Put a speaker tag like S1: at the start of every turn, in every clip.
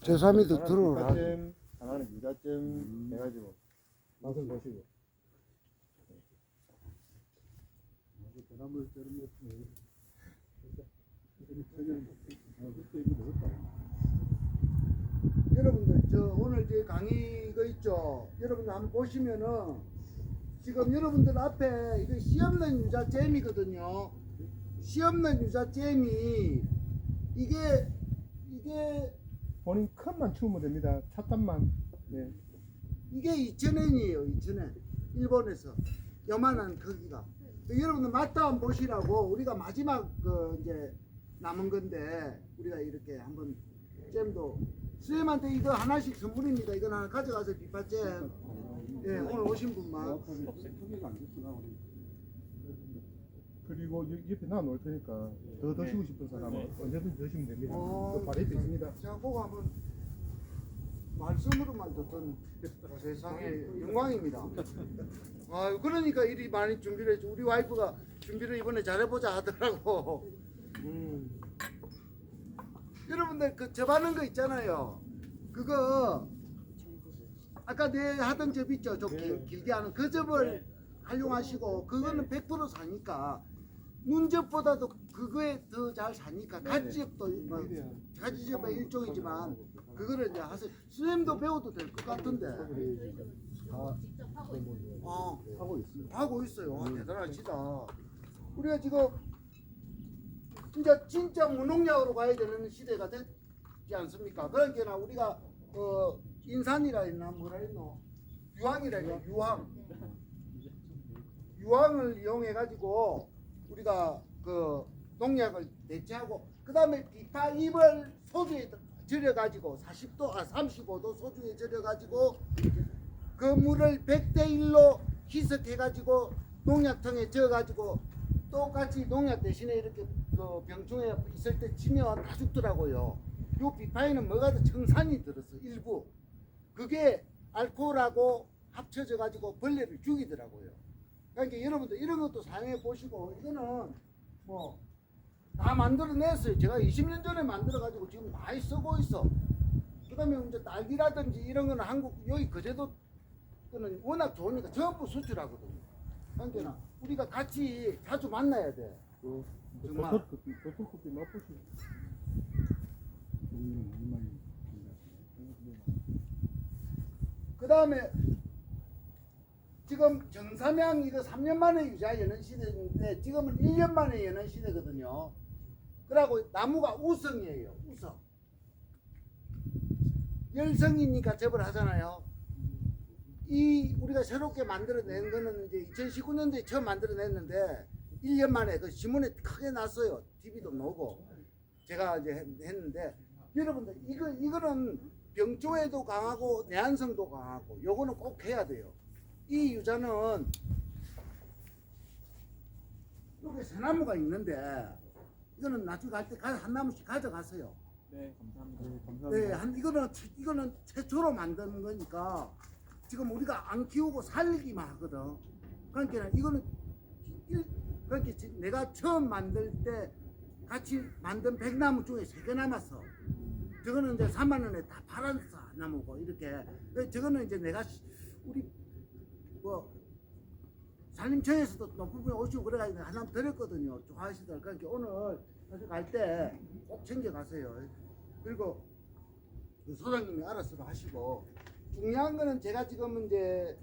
S1: 제3위도 들어오라.
S2: 점 하나는 유자점 해가지고 맛을 보시고.
S1: 여러분들 저 오늘 제 강의 이거 있죠. 여러분들 한번 보시면은 지금 여러분들 앞에 이거 씨 없는 유자 잼이거든요. 씨 없는 유자 잼이 이게 이게
S2: 본인 컵만 치우면 됩니다. 찻값만. 네.
S1: 이게 2,000원이에요. 2,000원. 일본에서 요만한 크기가. 그 여러분들 맛도 한번 보시라고 우리가 마지막 그 이제 남은 건데 우리가 이렇게 한번 잼도 수님한테 이거 하나씩 선물입니다. 이거 하나 가져가서 비파잼. 예, 오늘 오신 분만.
S2: 그리고 여- 옆에 놔놓을 테니까 더 드시고 싶은 사람은 언제든지 드시면 됩니다.
S1: 어,
S2: 그 발에 있습니다.
S1: 제가 그거 한번 말씀으로만 듣던 세상에 영광입니다. 아, 그러니까 일이 많이 준비를 했죠. 우리 와이프가 준비를 이번에 잘해보자 하더라고. 음. 여러분들 그 접하는 거 있잖아요. 그거 아까 내 하던 접 있죠. 저 길, 길게 하는 그 접을 활용하시고 그거는 100% 사니까 눈접보다도 그거에 더 잘 사니까 가지접도 뭐 가지접의 일종이지만 그거를 이제 하세요. 선생님도 배워도 될 것 같은데. 어,
S2: 하고 있습니다.
S1: 하고 있어요. 와, 대단하시다. 우리가 지금 이제 진짜 무농약으로 가야 되는 시대가 됐지 않습니까? 그러니까 우리가 어, 인산이라 했나 뭐라 했노? 유황이라 했나? 유황. 유황을 이용해 가지고 우리가 그 농약을 대체하고 그다음에 비파 잎을 소주에 절여 가지고 40도 아 35도 소주에 절여 가지고 그 물을 100대 1로 희석해 가지고 농약통에 저어 가지고 똑같이 농약 대신에 이렇게 그 병충해 있을 때 치면 다 죽더라고요. 요 비파에는 뭐가 더 청산이 들었어 일부. 그게 알코올하고 합쳐져 가지고 벌레를 죽이더라고요. 그러니까 여러분들 이런 것도 사용해 보시고 이거는 뭐 다 만들어냈어요. 제가 20년 전에 만들어 가지고 지금 많이 쓰고 있어. 그다음에 이제 딸기라든지 이런 거는 한국 여기 거제도 거는 워낙 좋으니까 전부 수출하거든요. 그러니까 우리가 같이 자주 만나야 돼. 정말.
S2: 버터커피, 버터커피 맛보시고.
S1: 그 다음에 지금 정삼양 이거 3년 만에 유자 여는 시대인데 지금은 1년 만에 여는 시대거든요. 그러고 나무가 우성이에요. 우성. 열성이니까 접을 하잖아요. 이 우리가 새롭게 만들어낸 거는 이제 2019년도에 처음 만들어냈는데 1년 만에 그 신문에 크게 났어요. TV도 나오고 제가 이제 했- 했는데 여러분들 이거 이거는 병조에도 강하고 내한성도 강하고 요거는 꼭 해야 돼요. 이 유자는 여기 소나무가 있는데 이거는 나중에 갈 때 한 나무씩 가져가세요.
S2: 네, 감사합니다. 네,
S1: 네,
S2: 감사합니다.
S1: 한 이거는 최- 이거는 최초로 만드는 거니까 지금 우리가 안 키우고 살기만 하거든. 그러니까 이거는 일- 그러니까 지- 내가 처음 만들 때 같이 만든 백나무 중에 세 개 남았어. 저거는 이제 3만 원에 다 팔아서 나무고 이렇게. 그래서 저거는 이제 내가 시- 우리 뭐 산림청에서도 높은 분이 오시고 그래가지고 하나 드렸거든요. 좋아하시더라고요. 그러니까 오늘 사실 갈때 꼭 챙겨 가세요. 그리고 그 소장님이 알아서 하시고 중요한 거는 제가 지금 이제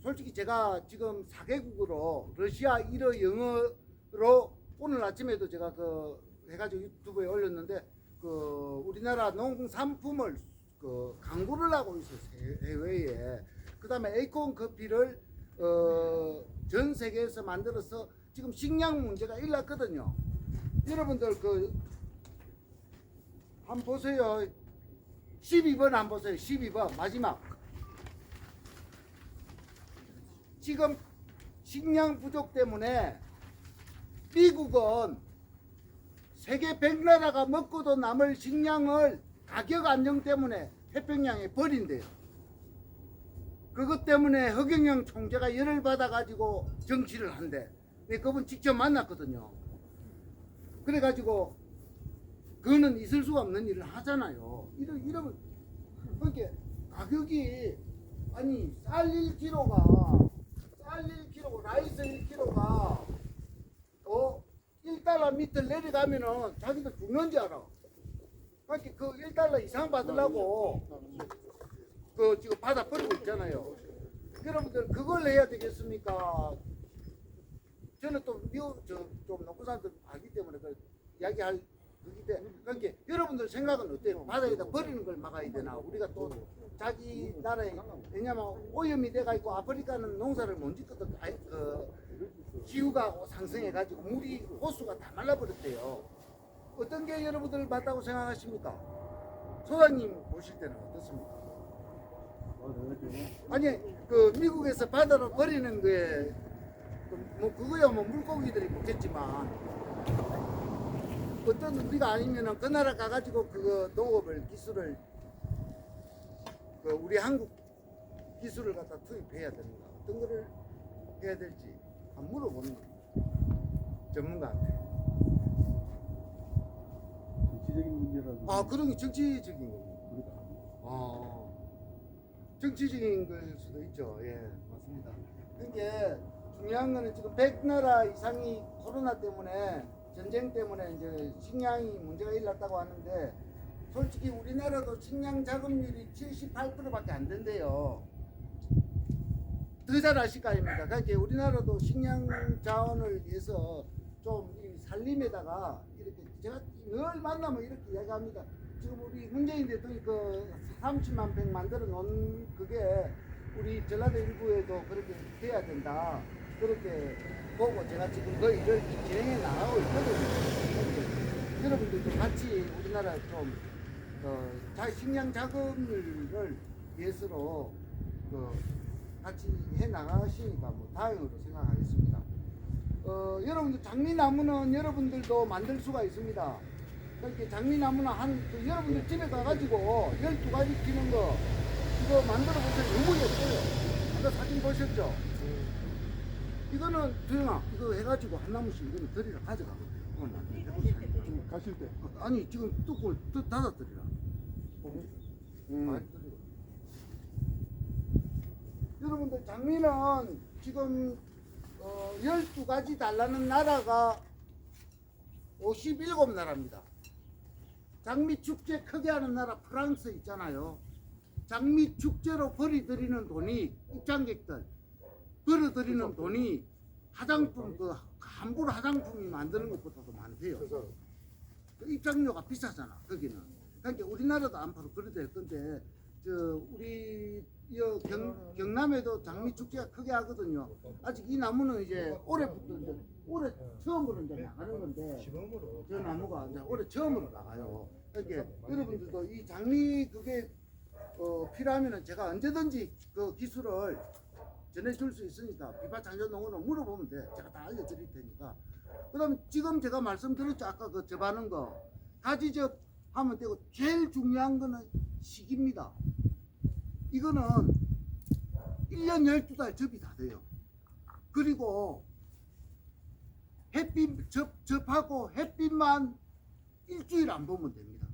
S1: 솔직히 제가 지금 4개국으로 러시아 일어 영어로 오늘 아침에도 제가 그 해가지고 유튜브에 올렸는데 그 우리나라 농산품을 그 광고를 하고 있어요 해- 해외에. 그 다음에 에이콘 커피를 어, 전 세계에서 만들어서 지금 식량 문제가 일났거든요. 여러분들 그 한번 보세요. 12번 한번 보세요. 12번. 마지막. 지금 식량 부족 때문에 미국은 세계 100나라가 먹고도 남을 식량을 가격 안정 때문에 태평양에 버린대요. 그것 때문에 허경영 총재가 열을 받아가지고 정치를 한대. 근데 그분 직접 만났거든요. 그래가지고 그거는 있을 수가 없는 일을 하잖아요. 이러, 이러면 그러니까 가격이 아니 쌀 1kg가 쌀 1kg, 라이스 1kg가 어 1달러 밑을 내려가면은 자기들 죽는지 알아. 그러니까 그 1달러 이상 받으려고 그 지금 받아 버리고 있잖아요. 여러분들 그걸 해야 되겠습니까? 저는 또 미국 저좀 높은 사람들 알기 때문에 그 이야기할 그기 때문에 그러니까 여러분들 생각은 어때요? 바다에다 버리는 걸 막아야 되나? 우리가 또 자기 나라에 왜냐면 오염이 돼가 있고 아프리카는 농사를 못 짓거든. 아이, 그 기후가 상승해 가지고 물이 호수가 다 말라버렸대요. 어떤 게 여러분들 맞다고 생각하십니까? 소장님 보실 때는 어떻습니까? 아니 그 미국에서 바다로 버리는 그뭐 그거야 뭐 물고기들이 먹겠지만 어떤 우리가 아니면은 그 나라 가가지고 그거 농업을 기술을 그 우리 한국 기술을 갖다 투입해야 되는가 어떤 거를 해야 될지 한번 물어보는 거예요 전문가한테
S2: 정치적인 문제라서.
S1: 아 그런 게 정치적인 거고
S2: 우리가
S1: 아, 정치적인 걸 수도 있죠. 예, 맞습니다. 그게 중요한 거는 지금 100나라 이상이 코로나 때문에 전쟁 때문에 이제 식량이 문제가 일났다고 하는데 솔직히 우리나라도 식량 자급률이 78%밖에 안 된대요. 더 잘 아실 거 아닙니까? 그러니까 우리나라도 식량 자원을 위해서 좀이 살림에다가 이렇게 제가 늘 만나면 이렇게 이야기합니다. 지금 우리 문재인 대통령이 그 30만 평 만들어 놓은 그게 우리 전라도 일부에도 그렇게 돼야 된다. 그렇게 보고 제가 지금 그 일을 진행해 나가고 있거든요. 여러분들도 같이 우리나라 좀 어, 자, 식량 자금률을 위해서로 그 같이 해 나가시니까 뭐 다행으로 생각하겠습니다. 어, 여러분들 장미나무는 여러분들도 만들 수가 있습니다. 그렇게 장미나무는 한 그 여러분들 집에 가가지고 12가지 피는 거 이거 만들어 보세요. 너무 예뻐요. 아까 사진 보셨죠? 이거는 두영아 이거 해가지고 한 나무씩 이거는 드리러 가져가거든요. 이건 해보세요.
S2: 지금 가실 때.
S1: 아니 지금 뚜껑을 뜯- 닫아드리라.
S2: 음.
S1: 여러분들 장미는 지금 어, 12가지 달라는 나라가 57나라입니다. 장미 축제 크게 하는 나라 프랑스 있잖아요. 장미 축제로 벌이드리는 돈이 입장객들 벌어들이는 돈이 화장품 그 함부로 화장품이 만드는 것보다도 많대요.
S2: 그
S1: 입장료가 비싸잖아 거기는 그러니까 우리나라도 앞으로 그래 될 건데 저 우리 여 경, 경남에도 장미 축제가 크게 하거든요. 아직 이 나무는 이제 올해부터 이제 올해 처음으로 이제 나가는 건데 저 나무가 이제 올해 처음으로 나가요. 그러니까 여러분들도 이 장미 그게 어, 필요하면은 제가 언제든지 그 기술을 전해줄 수 있으니까 비바 장전농원을 물어보면 돼. 제가 다 알려드릴 테니까. 그다음 지금 제가 말씀드렸죠. 아까 그 접하는 거. 가지접 하면 되고 제일 중요한 거는 시기입니다 이거는 1년 12달 접이 다 돼요. 그리고 햇빛 접, 접하고 햇빛만 일주일 안 보면 됩니다.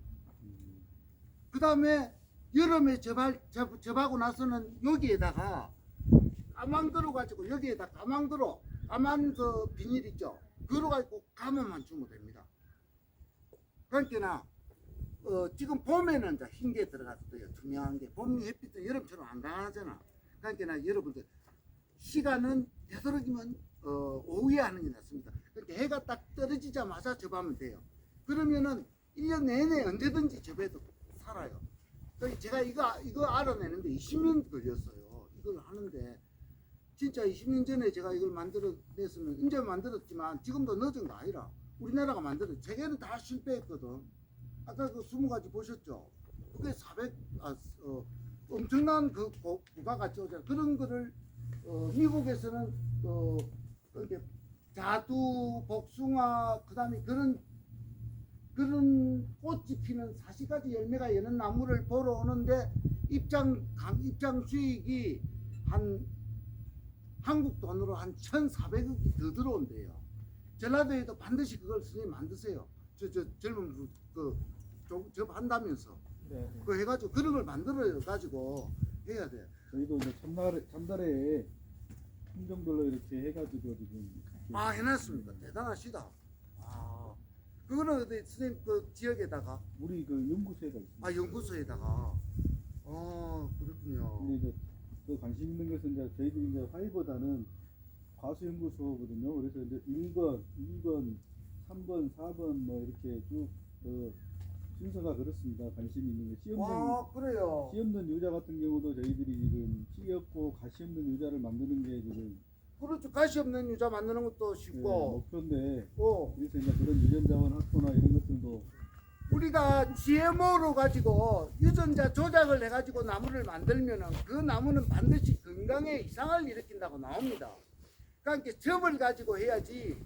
S1: 그 다음에 여름에 접할, 접, 접하고 나서는 여기에다가 까만 들어 가지고 여기에다 까만 들어 까만 그 비닐 있죠? 그러 가지고 감아만 주면 됩니다. 그러니까 어, 지금 봄에는 흰게 들어갔어요 중요한 게 봄 햇빛도 여름처럼 안 강하잖아 그러니까 여러분들 시간은 되도록이면 어, 오후에 하는 게 낫습니다 그렇게 해가 딱 떨어지자마자 접하면 돼요 그러면은 1년 내내 언제든지 접해도 살아요 그래서 제가 이거 이거 알아내는데 20년 걸렸어요. 이걸 하는데 진짜 20년 전에 제가 이걸 만들어냈으면 이제 만들었지만 지금도 늦은 거 아니라 우리나라가 만들어 세계는 다 실패했거든. 아까 그 20가지 보셨죠? 그게 400 아, 어, 엄청난 그 고- 부가가치 오잖아. 그런 거를 어, 미국에서는 어, 이렇게 자두, 복숭아, 그다음에 그런 그런 꽃이 피는 40가지 열매가 여는 나무를 보러 오는데 입장 감- 입장 수익이 한 한국 돈으로 한 1,400억이 더 들어온대요. 전라도에도 반드시 그걸 선생님 만드세요. 저 저 젊은 분, 그 조- 접한다면서
S3: 네.
S1: 그 해가지고 그런 걸 만들어 가지고 해야 돼.
S3: 저희도 이제 전날에 전달에 품종별로 이렇게 해가지고 지금 이렇게
S1: 아 해놨습니까? 대단하시다. 아 그거는 어디 선생님 그 지역에다가
S3: 우리 그 연구소에가 있습니다.
S1: 아 연구소에다가 어 그렇군요.
S3: 근데 이제 또 관심 있는 것은 이제 저희들이 이제 화이보다는 과수 연구소거든요. 그래서 이제 1번, 2번, 3번, 4번 뭐 이렇게 쭉 그 순서가 그렇습니다. 관심 있는 게씨 없는
S1: 와 그래요.
S3: 씨 없는 유자 같은 경우도 저희들이 지금 씨 없고 가시 없는 유자를 만드는 게 지금
S1: 그렇죠. 가시 없는 유자 만드는 것도
S3: 네,
S1: 쉽고
S3: 목표인데
S1: 어,
S3: 그래서 이제 그런 유전 자원 확보나 이런 것들도
S1: 우리가 GMO로 가지고 유전자 조작을 해가지고 나무를 만들면은 그 나무는 반드시 건강에 이상을 일으킨다고 나옵니다. 그러니까 접을 가지고 해야지,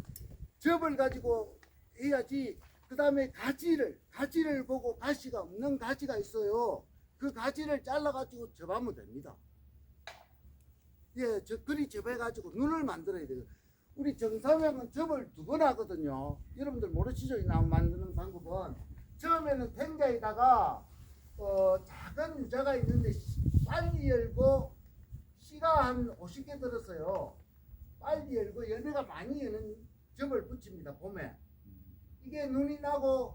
S1: 접을 가지고 해야지. 그 다음에 가지를 가지를 보고 가시가 없는 가지가 있어요. 그 가지를 잘라가지고 접하면 됩니다. 예, 저 그리 접해가지고 눈을 만들어야 돼요. 우리 정사명은 접을 두 번 하거든요. 여러분들 모르시죠? 이 나무 만드는 방법은 처음에는 탱자에다가 어, 작은 유자가 있는데 씨- 빨리 열고 씨가 한 50개 들었어요. 빨리 열고 열매가 많이 여는 접을 붙입니다. 봄에 이게 눈이 나고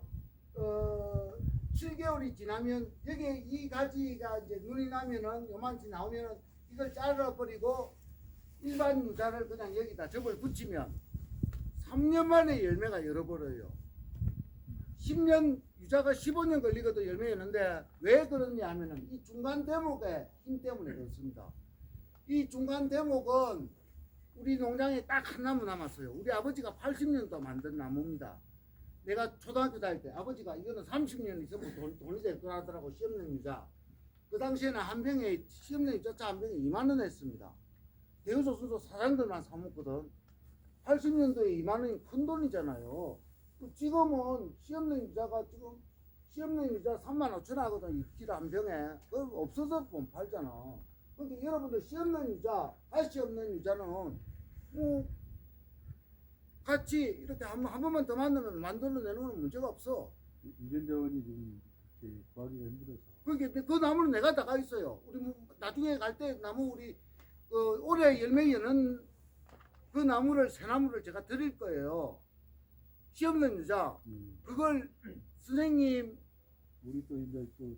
S1: 어, 7개월이 지나면 여기 이 가지가 이제 눈이 나면은 요만치 나오면은 이걸 잘라버리고 일반 유자를 그냥 여기다 접을 붙이면 3년 만에 열매가 열어버려요. 10년 유자가 15년 걸리거든 열매 여는데 왜 그러냐 하면은 이 중간 대목의 힘 때문에 그렇습니다. 이 중간 대목은 우리 농장에 딱 한 나무 남았어요. 우리 아버지가 80년도 만든 나무입니다. 내가 초등학교 다닐 때 아버지가 이거는 30년 있으면 돈, 돈이 될 거라더라고 시험령 유자. 그 당시에는 한 병에 시험령 유자차 한 병에 2만 원 했습니다. 대우조선소 사장들만 사 먹거든. 80년도에 2만 원이 큰 돈이잖아요. 그 지금은 시험령 유자가 지금 시험령 유자 3만 5천 하거든. 1kg 한 병에. 그 없어서 못 팔잖아. 그러니까 여러분들 시험령 유자, 가시 없는 유자는 뭐 같이 이렇게 한, 번- 한 번만 더 만나면 만들어내는 건 문제가 없어.
S3: 유전 자원이 지금 이렇게 구하기가 힘들어서
S1: 그게 그 나무는 내가 다가 있어요. 우리 뭐 나중에 갈 때 나무 우리 그 올해 열매 여는 그 나무를 새 나무를 제가 드릴 거예요. 시험령 유자
S3: 음,
S1: 그걸 선생님
S3: 우리 또 이제 또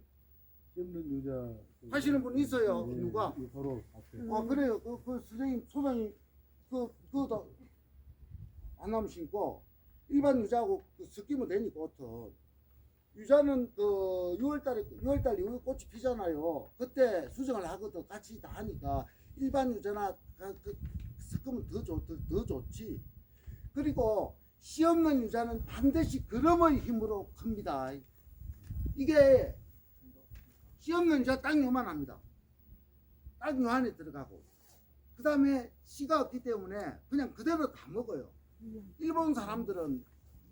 S3: 시험는 또
S1: 하시는 분 있어요.
S3: 네,
S1: 누가?
S3: 이 서로 앞에
S1: 아 그래요. 그, 그 선생님 소장님 그 그거 안 나무 심고 일반 유자하고 그 섞이면 되니까 어떤 유자는 그 6월달에 6월달 이후에 꽃이 피잖아요. 그때 수정을 하거든 같이 다 하니까 일반 유자나 그, 그 섞으면 더, 좋, 더, 더 좋지. 그리고 씨 없는 유자는 반드시 그름의 힘으로 큽니다. 이게 씨 없는 유자 딱 요만합니다. 딱 요 안에 들어가고 그 다음에 씨가 없기 때문에 그냥 그대로 다 먹어요. 일본 사람들은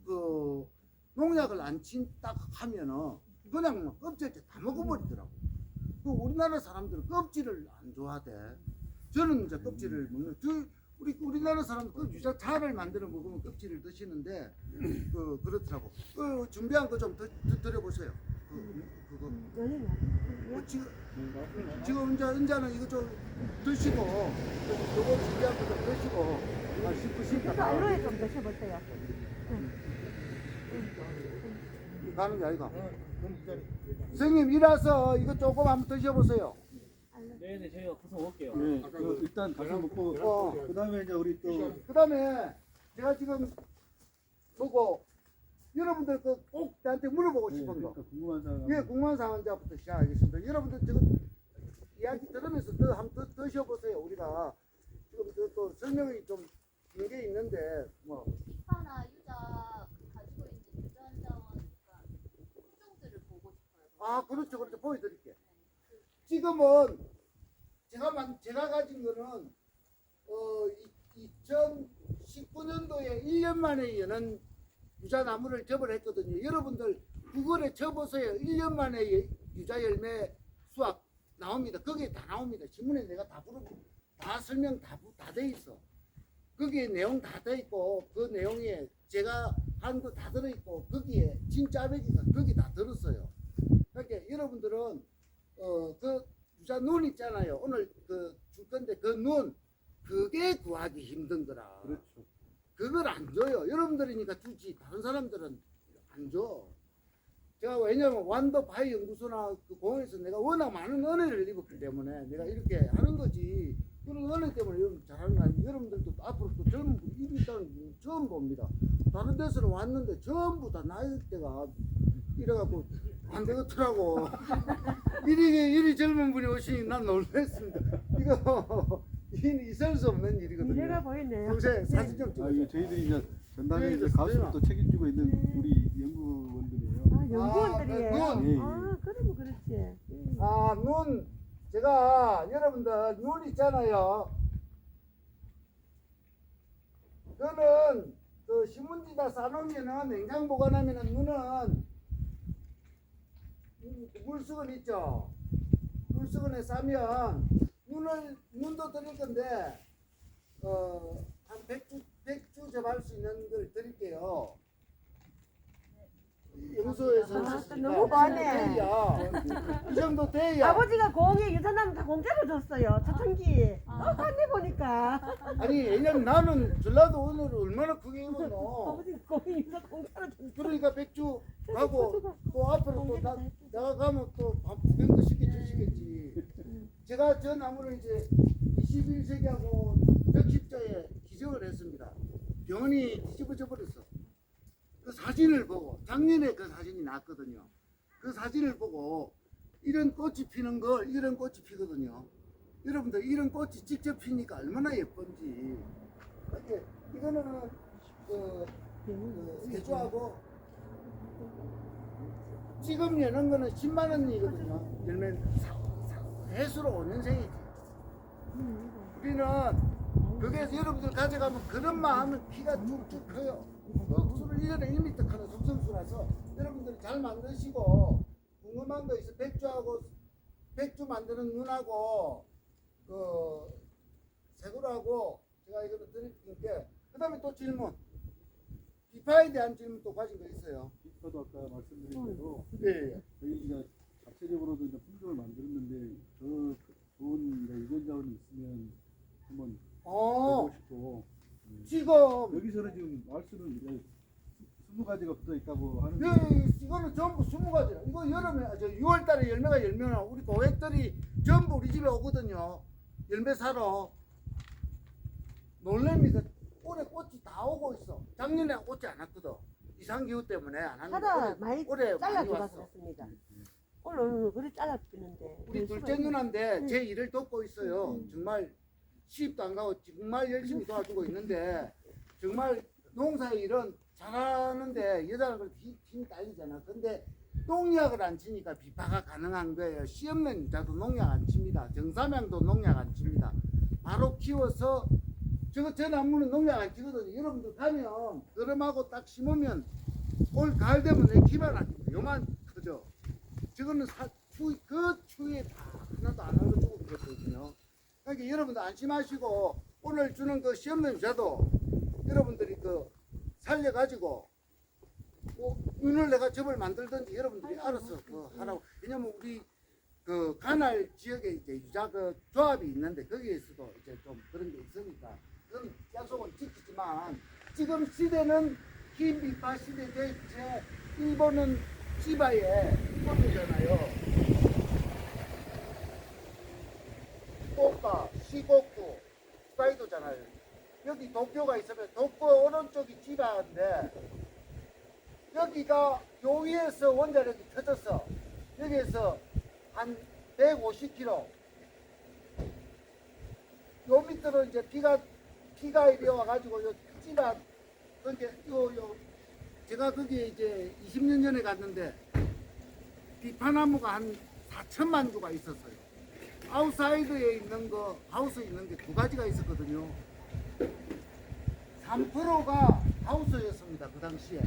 S1: 그 농약을 안 친딱 하면은 그냥 막 껍질째 다 먹어버리더라고. 그 우리나라 사람들은 껍질을 안 좋아하대. 저는 이제 껍질을 먹는. 저 우리 우리나라 사람들 그 유자 차를 만들어 먹으면 껍질을 드시는데 그 그렇더라고. 그 준비한 거 좀 드려보세요. 그 그거. 그 지금 지금 이제 은자는 이거 좀 드시고 요거 준비한 거좀 드시고
S4: 아그
S1: 싶으시다가
S4: 알로에 좀 드셔보세요.
S1: 가는 게 아이가. 선생님 이라서 이거 조금 한번 드셔보세요.
S5: 네네 저희가 구성 올게요.
S3: 네, 그 일단 가서 먹고.
S1: 어.
S3: 그 다음에 이제 우리 또
S1: 그 다음에 제가 지금 보고 여러분들 그꼭 나한테 물어보고
S3: 네,
S1: 싶은 거.
S3: 그러니까 궁금한 사람
S1: 예, 궁금한 상황자부터 시작하겠습니다. 여러분들 지금 이야기 들으면서 더 한번 더 드셔보세요. 우리가 지금 또, 또 설명이 좀 긴 게 있는데 뭐
S6: 피파나 유자 그 가지고 있는 유전자원 그러니까 품종들을 보고 싶어요.
S1: 아, 그렇죠, 그렇죠. 보여드릴게. 지금은 제가 만 제가 가진 거는 어 2019년도에 1년 만에 여는 유자 나무를 접을 했거든요. 여러분들 구글에 쳐보세요. 1년 만에 예- 유자 열매 수확 나옵니다. 거기에 다 나옵니다. 신문에 내가 다 부르 다 설명 다다 돼 있어. 거기에 내용 다 돼 있고 그 내용에 제가 한 거 다 들어 있고 거기에 진짜 아베기가 거기 다 들었어요. 그러니까 여러분들은 어 그 유자 눈 있잖아요. 오늘 그 줄 건데 그 눈 그게 구하기 힘든 거라.
S3: 그렇죠.
S1: 그걸 안 줘요. 여러분들이니까 주지 다른 사람들은 안 줘. 제가 왜냐면 완도 바이 연구소나 그 공원에서 내가 워낙 많은 은혜를 입었기 때문에 내가 이렇게 하는 거지. 그런 은혜 때문에 여러분 잘하는 거 아니에요. 여러분들도 또 앞으로 또 젊은 분 일이 있다는 분 처음 봅니다. 다른 데서는 왔는데 전부 다 나이대가 이래갖고 안 되겠더라고. 이리, 이리 젊은 분이 오시니 난 놀랐습니다. 이거 이 있을 수 없는 일이거든요.
S4: 미래가 보이네요.
S1: 평소에 사진 좀
S3: 아,
S1: 찍어서.
S3: 이게 저희들이 이제 전담에 이제
S1: 저희들
S3: 가수를. 또 책임지고 있는 우리 연구원들이에요.
S4: 아, 연구원들이에요.
S1: 아,
S3: 그 눈.
S4: 아, 그러면 그렇지. 음.
S1: 아, 눈. 제가 여러분들 눈 있잖아요. 그거는 그 신문지다 싸놓으면은 냉장 보관하면은 눈은 음, 물수건 있죠. 물수건에 싸면 눈을 눈도 드릴 건데 어 한 100주 100주 접할 수 있는 걸 드릴게요. 영소에서
S4: 아,
S1: 있으니까
S4: 너무 많네.
S1: 돼야. 이 정도 돼야.
S4: 아버지가 공에 유산하면 다 공짜로 줬어요. 초창기. 어, 딴데 보니까.
S1: 아니 왜냐면 나는 전라도 오늘 얼마나 크게 입었노.
S4: 아버지가 공에 유산 공짜로 줬어.
S1: 그러니까 백주 가고 또 앞으로 또 나, 내가 가면 또 밥 구경도 시켜 주시겠지. 제가 저 나무를 이제 21세기하고 적십자에 기증을 했습니다. 병원이 뒤집어져 버렸어. 그 사진을 보고 작년에 그 사진이 나왔거든요. 그 사진을 보고 이런 꽃이 피는 걸 이런 꽃이 피거든요. 여러분들 이런 꽃이 직접 피니까 얼마나 예쁜지. 이렇게 이거는 그, 그 개조하고 지금 여는 거는 10만 원이거든요. 열매 사, 사, 해수로 5년생이지. 우리는 거기에서 여러분들 가져가면 그런 마음은 키가 쭉쭉 커요. 그 술을 1년에 1m 하는 속성수라서 여러분들이 잘 만드시고 궁금한 거 있어 백주하고 백주 만드는 눈하고 그 새구라고 제가 이거를 드릴게요. 그 다음에 또 질문. 비파에 대한 질문 또 가진 거 있어요.
S3: 저도 아까 말씀드린 대로
S1: 예, 예.
S3: 저희 이제 자체적으로도 이제 품종을 만들었는데 더 좋은 이제 유전 자원이 있으면 한번
S1: 어,
S3: 해보고 싶고 음.
S1: 지금
S3: 여기서는 지금 알수는 이제 스무 가지가 붙어 있다고 하는
S1: 예, 이거는 전부 20가지라. 이거 여름에, 아, 저 6월 달에 열매가 열면 우리 고객들이 전부 우리 집에 오거든요. 열매 사러. 놀랍니다. 올해 꽃이 다 오고 있어. 작년에 오지 않았거든. 이상기후 때문에 안 하는데.
S4: 하다
S1: 올해,
S4: 많이
S1: 올해 많이
S4: 잘라줘서
S1: 왔어.
S4: 오늘 그래 잘라주는데.
S1: 우리 둘째 누나인데 제 일을 돕고 있어요. 정말 시집도 안 가고 정말 열심히 도와주고 있는데 정말 농사 일은 잘하는데 여자는 그렇게 힘- 힘이 딸리잖아. 근데 농약을 안 치니까 비파가 가능한 거예요. 씨 없는 유자도 농약 안 칩니다. 정사명도 농약 안 칩니다. 바로 키워서 저거 저 나무는 농약 안 치거든요. 여러분들 가면 그름하고 딱 심으면 올 가을 되면 내 키만 안 칩니다. 요만. 저거는 사, 추, 그 추위에 다 하나도 안 하고 죽어버렸거든요. 그러니까 여러분들 안심하시고 오늘 주는 그 시험는 자도 여러분들이 그 살려가지고 뭐 눈을 내가 접을 만들든지 여러분들이 알아서 그 하라고 왜냐면 우리 그 관할 지역에 이제 유자 그 조합이 있는데 거기에서도 이제 좀 그런 게 있으니까 그건 약속은 지키지만 지금 시대는 흰 빛바 시대 제 일본은 치바에 일본이잖아요. 꽃가 시곡구 스파이도잖아요. 여기 도쿄가 있으면 도쿄 오른쪽이 지바인데 여기가 요 위에서 원자력이 터졌어. 여기에서 한 150km. 요 밑으로 이제 비가 비가 이리 와가지고 요 지바 그게 요요 제가 거기에 이제 20년 전에 갔는데 비파나무가 한 4천만 주가 있었어요. 아웃사이드에 있는 거, 하우스에 있는 게 두 가지가 있었거든요. 3%가 하우스였습니다. 그 당시에.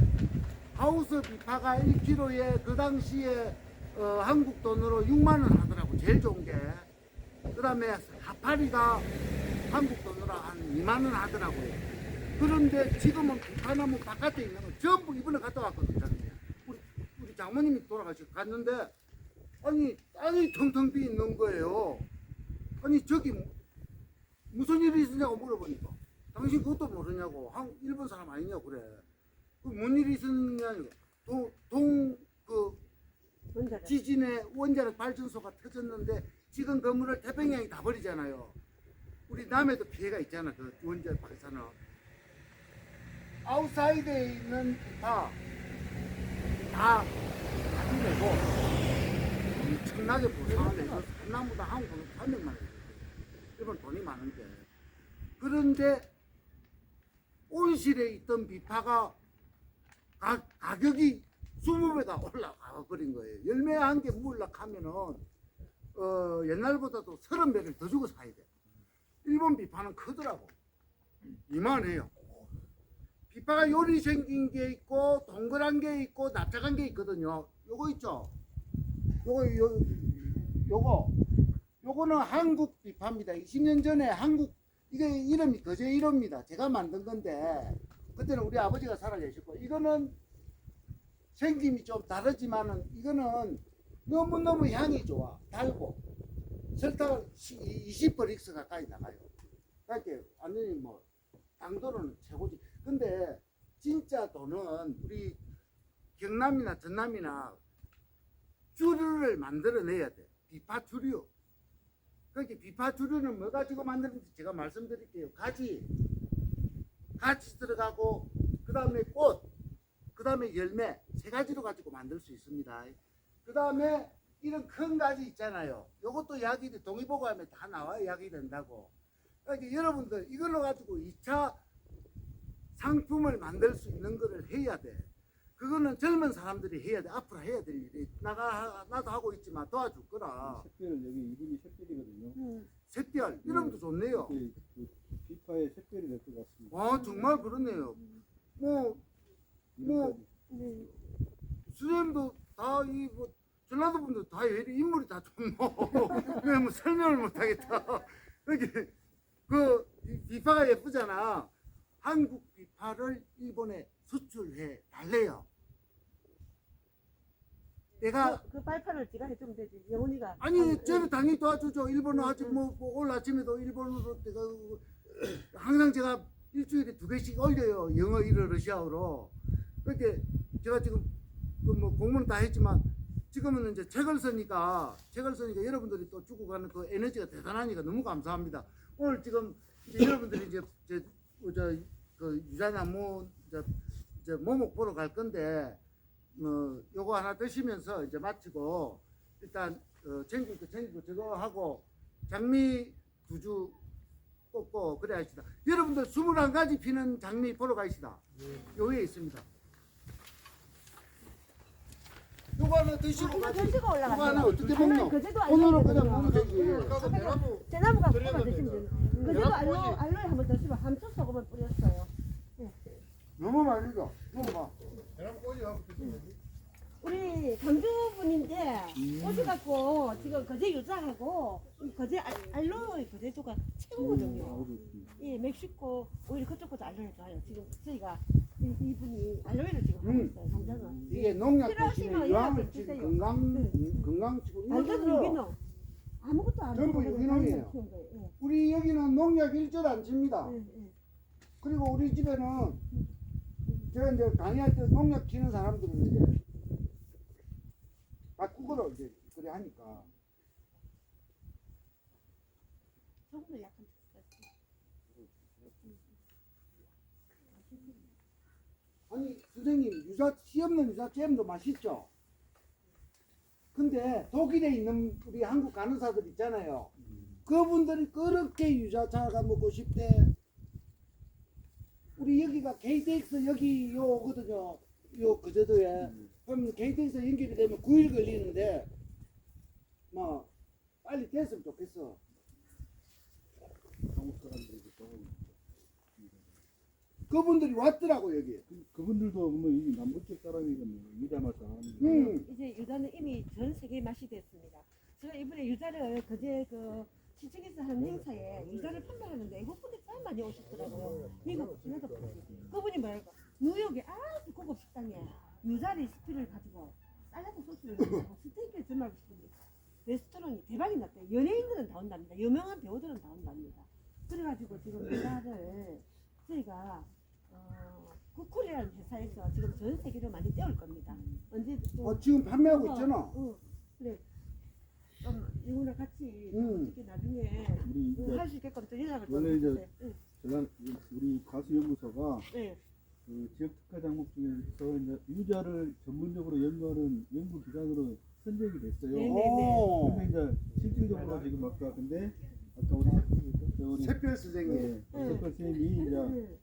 S1: 하우스 비파가 1kg에 그 당시에 어, 한국 돈으로 6만 원 하더라고. 제일 좋은 게. 그 다음에 하파리가 한국 돈으로 한 2만 원 하더라고요. 그런데 지금은 북한나무 바깥에 있는 건 전부 이번에 갔다 왔거든요. 우리, 우리 장모님이 돌아가셔 갔는데 아니 땅이 텅텅 비 있는 거예요. 아니 저기 무슨 일이 있었냐고 물어보니까 당신 그것도 모르냐고 한 일본 사람 아니냐고 그래. 그뭔 일이 있었냐니까 동그. 지진에 원자력 발전소가 터졌는데 지금 건물을 태평양이 다 버리잖아요. 우리 남해도 피해가 있잖아. 그 원자력 발전은 아웃사이드에 있는 다다 가지내고 엄청나게 보상을 해서 산나무다 한국은 300만 원. 일본 돈이 많은데 그런데 온실에 있던 비파가 가, 가격이 20배가 올라가 버린 거예요. 열매 한개 물락하면은 어, 옛날보다도 30배를 더 주고 사야 돼. 일본 비파는 크더라고. 이만해요. 비파가 요리 생긴 게 있고 동그란 게 있고 납작한 게 있거든요. 요거 있죠. 요거 요 요거 요거는 한국 비파입니다. 20년 전에 한국 이게 이름이 거제 1호입니다. 제가 만든 건데 그때는 우리 아버지가 살아 계셨고 이거는 생김이 좀 다르지만은 이거는 너무너무 향이 좋아. 달고 설탕을 20브릭스 가까이 나가요. 그러니까 완전히 뭐 당도로는 최고지. 근데 진짜 돈은 우리 경남이나 전남이나 주류를 만들어내야 돼. 비파 주류. 그렇게 비파 주류는 뭐 가지고 만드는지 제가 말씀드릴게요. 가지, 가지 들어가고 그 다음에 꽃, 그 다음에 열매 세 가지로 가지고 만들 수 있습니다. 그 다음에 이런 큰 가지 있잖아요. 요것도 약이 동의보고하면 다 나와요. 약이 된다고. 그러니까 여러분들 이걸로 가지고 2차 상품을 만들 수 있는 거를 해야 돼. 그거는 젊은 사람들이 해야 돼. 앞으로 해야 될 일이. 나가 나도 하고 있지만 도와줄 거라.
S3: 샛별 여기 이름이 샛별이거든요.
S4: 음.
S1: 샛별 이름도 좋네요.
S3: 그, 그 비파의 샛별이 될 것 같습니다.
S1: 와 정말 그렇네요. 뭐 뭐,
S4: 네.
S1: 수님도 다 이 뭐 전라도 분들 다 이리 인물이 다 좋노. 그냥 뭐 설명을 못하겠다. 이렇게 그 이- 비파가 예쁘잖아. 한국 비파를 일본에 수출해 달래요. 내가
S4: 그, 그 발판을 지가 해주면 되지. 영훈이가.
S1: 아니
S4: 한-
S1: 저는 당연히 도와주죠. 일본어 하지 뭐, 뭐 오늘 아침에도 일본어로 내가 항상 제가 일주일에 두 개씩 올려요. 영어, 일어, 러시아어로. 그렇게 제가 지금 그 뭐 공부는 다 했지만 지금은 이제 책을 쓰니까 책을 쓰니까 여러분들이 또 주고 가는 그 에너지가 대단하니까 너무 감사합니다. 오늘 지금 이제 여러분들이 이제 저 그 유자나무 이제, 이제 모목 보러 갈 건데 뭐 요거 하나 드시면서 이제 마치고 일단 어, 챙길 거 챙기고 저거 하고 장미 두 주 꽂고 그래 하시다. 여러분들 21가지 피는 장미 보러 가시다. 여기에 있습니다. 요거 하나 드시고
S4: 이거
S1: 가시.
S4: 전시가
S1: 요거 하나
S4: 올라갔어.
S1: 어떻게 먹노?
S4: 그제도
S1: 오늘은 그냥. 먹으면 되지.
S2: 가서 대나무 드려야
S4: 뽑아 드시면. 돼요. 그제도 알로. 알로에 한번 드시면 함수 소금을 뿌렸어요.
S1: 너무 맛있어. 먹어봐.
S2: 대나무 꼬지 하고 드시면 되지.
S4: 우리 광주 분인데 오셔갖고 지금 거제 유자하고 이 거제 알- 알로에 거제도가 최고거든요. 예, 멕시코 오히려 그쪽 것도 알로에 좋아요. 지금 저희가 이, 이분이 알로에를 지금 하고
S1: 음.
S4: 있어요. 당장은.
S1: 이게 농약
S4: 필요하시면
S1: 대신에 유황을
S4: 연락을
S1: 치고
S4: 주세요.
S1: 건강
S4: 네.
S1: 건강치고 이거
S4: 완전
S1: 들어.
S4: 유기농. 아무것도 안
S1: 전부
S4: 하고
S1: 유기농이에요.
S4: 키운 거예요. 예.
S1: 우리 여기는 농약 일절 안 칩니다.
S4: 예, 예.
S1: 그리고 우리 집에는 제가 이제 강의할 때 농약 치는 사람들은 이제 바꾸고로 이제 그래 하니까
S4: 소금을 약간
S1: 아니 선생님 유자 씨 없는 유자 잼도 맛있죠. 근데 독일에 있는 우리 한국 간호사들 있잖아요. 그분들이 그렇게 유자차가 먹고 싶대. 우리 여기가 KTX 여기 요 오거든요. 요 그제도에. 그럼 KTX 연결이 되면 9일 걸리는데 뭐 빨리 됐으면 좋겠어.
S3: 한국 사람들이 또
S1: 그분들이 왔더라고 여기.
S3: 그- 그분들도 뭐이 남북쪽 사람이거든요. 유자말 사람.
S1: 음.
S4: 이제 유자는 이미 전 세계 맛이 됐습니다. 제가 이번에 유자를 그제 그 시청에서 하는 행사에 유자를 판매하는데 외국 분들이 참 많이 오셨더라고요. 미국, 캐나다 분들이. 그분이 뭐랄까 뉴욕에 아주 고급 식당에 유자 레시피를 가지고 샐러드 소스를 가지고 스테이크를 주문하고 싶은데 레스토랑이 대박이 났대요. 연예인들은 다 온답니다. 유명한 배우들은 다 온답니다. 그래가지고 지금 유자를 저희가 어, 쿠쿠리라는 회사에서 지금 전 세계로 많이 떼올 겁니다. 언제 또
S1: 어, 지금 판매하고
S4: 어,
S1: 있잖아.
S4: 응. 그래. 좀 이거랑 같이
S1: 응.
S4: 어떻게 나중에
S3: 우리 이제
S4: 할 수 있게끔 또 연락을
S3: 원래
S4: 좀
S3: 이제
S4: 해주세요. 응.
S3: 제가 우리 가수연구소가
S4: 네.
S3: 그 지역 특화 작목 중에서 이제 유자를 전문적으로 연구하는 연구 기관으로 선정이 됐어요.
S4: 네, 네.
S1: 오.
S3: 근데 이제 실질적으로 지금 아까 근데 아까 우리 저 우리
S1: 샛별 선생님.
S3: 네,
S4: 네.
S3: 선생님이 이제
S4: 응.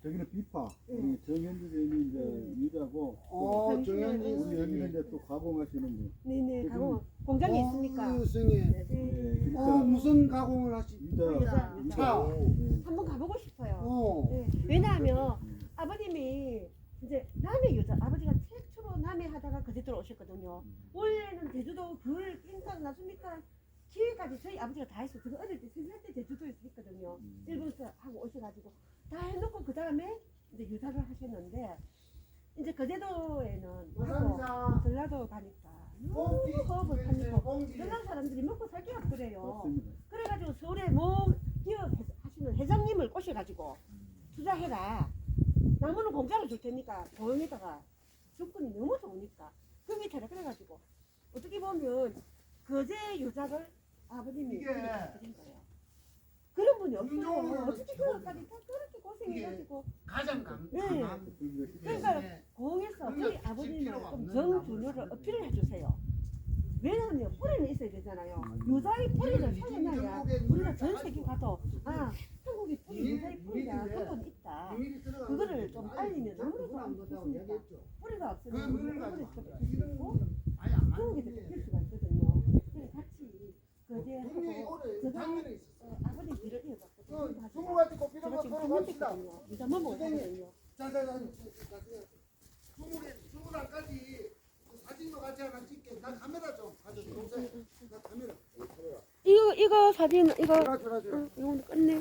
S3: 또 저기는 비파,
S4: 네.
S3: 우리 정현주 선생님이 이제
S4: 네.
S3: 유자고 또
S1: 어, 정현진
S3: 우리 여기는
S1: 선생님.
S3: 이제 또 가공하시는 분.
S4: 네네. 가공 공장이 있으니까.
S1: 어, 선생님.
S4: 네.
S3: 네,
S1: 어,
S3: 그러니까
S1: 무슨 가공을 하시?
S3: 유자
S4: 유자,
S3: 유자.
S1: 차.
S3: 네.
S4: 한번 가보고 싶어요.
S1: 어.
S4: 네. 왜냐하면 아버님이 이제 남해 유자 아버지가 최초로 남해 하다가 그제도로 오셨거든요. 원래는 제주도 귤, 낑깡, 나수미깡 기회까지 저희 아버지가 다 했어요. 제가 어릴 때 생일 때 제주도에서 했거든요. 일본에서 하고 오셔가지고 다 해놓고 그 다음에 이제 유자를 하셨는데 이제 거제도에는 하고
S1: 감사합니다.
S4: 전라도 가니까 너무 하니까
S1: 봉지.
S4: 전라도 사람들이 먹고 살기 없더래요.
S3: 맞습니다.
S4: 그래가지고 서울에 뭐 기업 회- 하시는 회장님을 꼬셔가지고 투자해라. 나무는 공짜로 줄 테니까 보험에다가 조건이 너무 좋으니까 거기 차려 그래가지고 어떻게 보면 거제 유자를 아버님이
S1: 이게
S4: 드린 거예요. 그런 분이 없어요. 어떻게 그런까지 다 고생해가지고
S1: 가장 강.
S4: 네.
S1: 강한.
S4: 그러니까 공에서 우리 아버님을 좀 정준호를 어필을 해주세요. 왜냐하면 뿌리는 있어야 되잖아요. 유자의 뿌리를 살려놔야 우리가 전 세계 가도 아 한국의 뿌리 유자의 뿌리가 한국에 있다. 그거를 좀 알리면 아무래도 안 좋습니다. 뿌리가
S1: 그
S4: 없으면 우리가 뿌리를
S1: 가지고
S4: 좀 있고
S1: 아예
S4: 안될 수가 있거든요. 그래서 같이 거제하고 제가
S1: 작년에. 거 서로 갑시다. 자자자. 사진도 같이 하나 찍게. 나 카메라 좀 가져. 동생. 나 카메라.
S4: 이거 이거 사진 이거 이거 끝내.